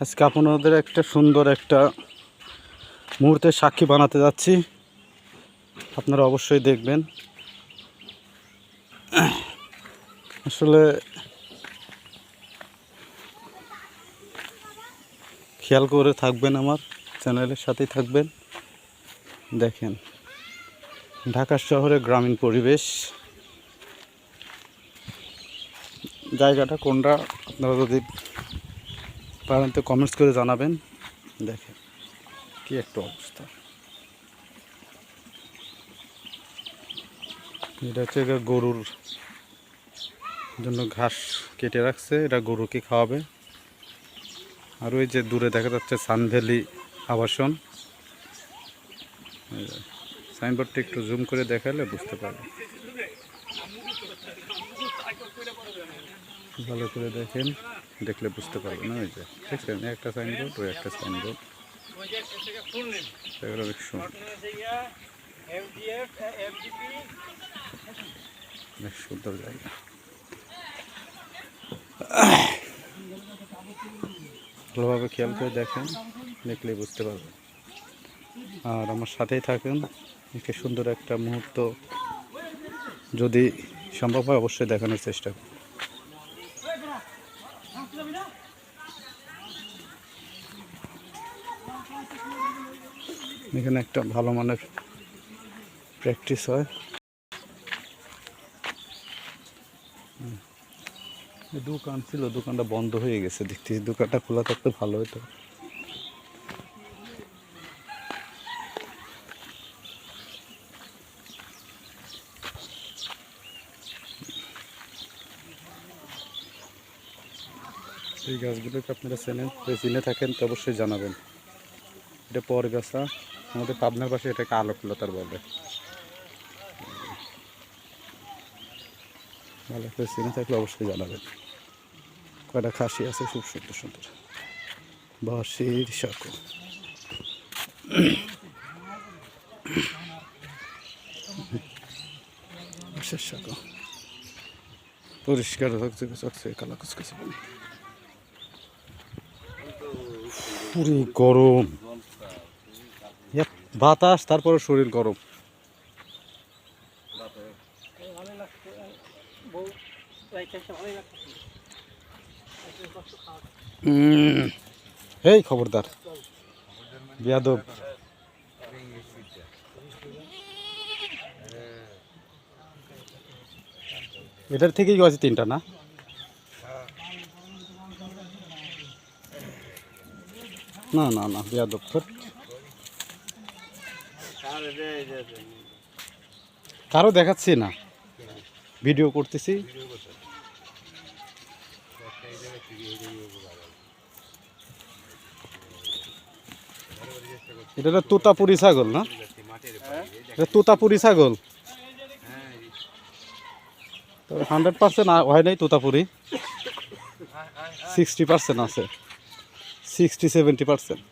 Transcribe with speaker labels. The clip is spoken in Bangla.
Speaker 1: আজকে আপনাদের একটা সুন্দর একটা মুহূর্তের সাক্ষী বানাতে যাচ্ছি। আপনারা অবশ্যই দেখবেন। আসলে খেয়াল করে থাকবেন আমার চ্যানেলের সাথেই থাকবেন। দেখেন, ঢাকা শহরে গ্রামীণ পরিবেশ। জায়গাটা কোনটা? আপনারা যদি পারেন তো কমেন্টস করে জানাবেন। দেখেন কি একটা অবস্থা। এটা হচ্ছে গরুর জন্য ঘাস কেটে রাখছে এটা গরুকে খাওয়াবে। আর ওই যে দূরে দেখা যাচ্ছে সানভ্যালি আবাসন। সাইনবোর্ডটা একটু জুম করে দেখালে বুঝতে পারবে ভালো করে দেখেন, দেখলে বুঝতে পারবেন ওই যে, দেখছেন? একটা সাইনবোর্ড ওই একটা সাইনবোর্ড অনেক সুন্দর। জায়গা। ভালোভাবে খেয়াল করে দেখেন, দেখলে বুঝতে পারবেন। আর আমার সাথেই থাকেন, একে সুন্দর একটা মুহূর্ত যদি সম্ভব হয়, অবশ্যই দেখানোর চেষ্টা করব এখানে একটা ভালো মানের প্র্যাকটিস হয়। দোকান ছিল, দোকানটা বন্ধ হয়ে গেছে। দেখতেছি দোকানটা খোলা থাকতে ভালো হতো। এই গাছগুলোকে আপনারা চেনেন? চিনে থাকেন তো অবশ্যই জানাবেন। এটা পর গাছা। আমাদের পাবনার পাশে এটাকে আলোকলতার বলে। ভালো করে চিনে থাকলে অবশ্যই জানাবেন। কয়টা খাসি আছে? খুব সুন্দর সুন্দর। বাঁশির সাঁকো পরিষ্কার কালা কুচকুচে পুরো গরম। বাতাস তারপরে শরীর গরম। এই খবরদার। বিয়াদব। এটার থেকেই গেছে তিনটা না? না না না, বিয়াদব তোর কারও দেখাচ্ছি না। ভিডিও করতেছি। এটা তোতাপুরি ছাগল না? এটা তোতাপুরি ছাগল? হান্ড্রেড পার্সেন্ট হয় নাই তোতাপুরি। সিক্সটি পার্সেন্ট আছে। Sixty seventy percent